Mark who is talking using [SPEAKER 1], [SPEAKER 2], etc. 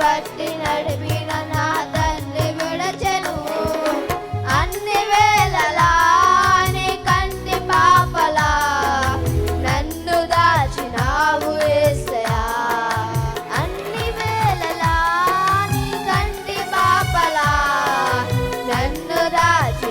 [SPEAKER 1] పట్టి నడిపిన నా తండ్రి విడచెను. అన్ని వేళలా కంటి పాపలా నన్ను దాచినావు ఏసయా అన్ని వేళలా కంటి పాపలా నన్ను దాచి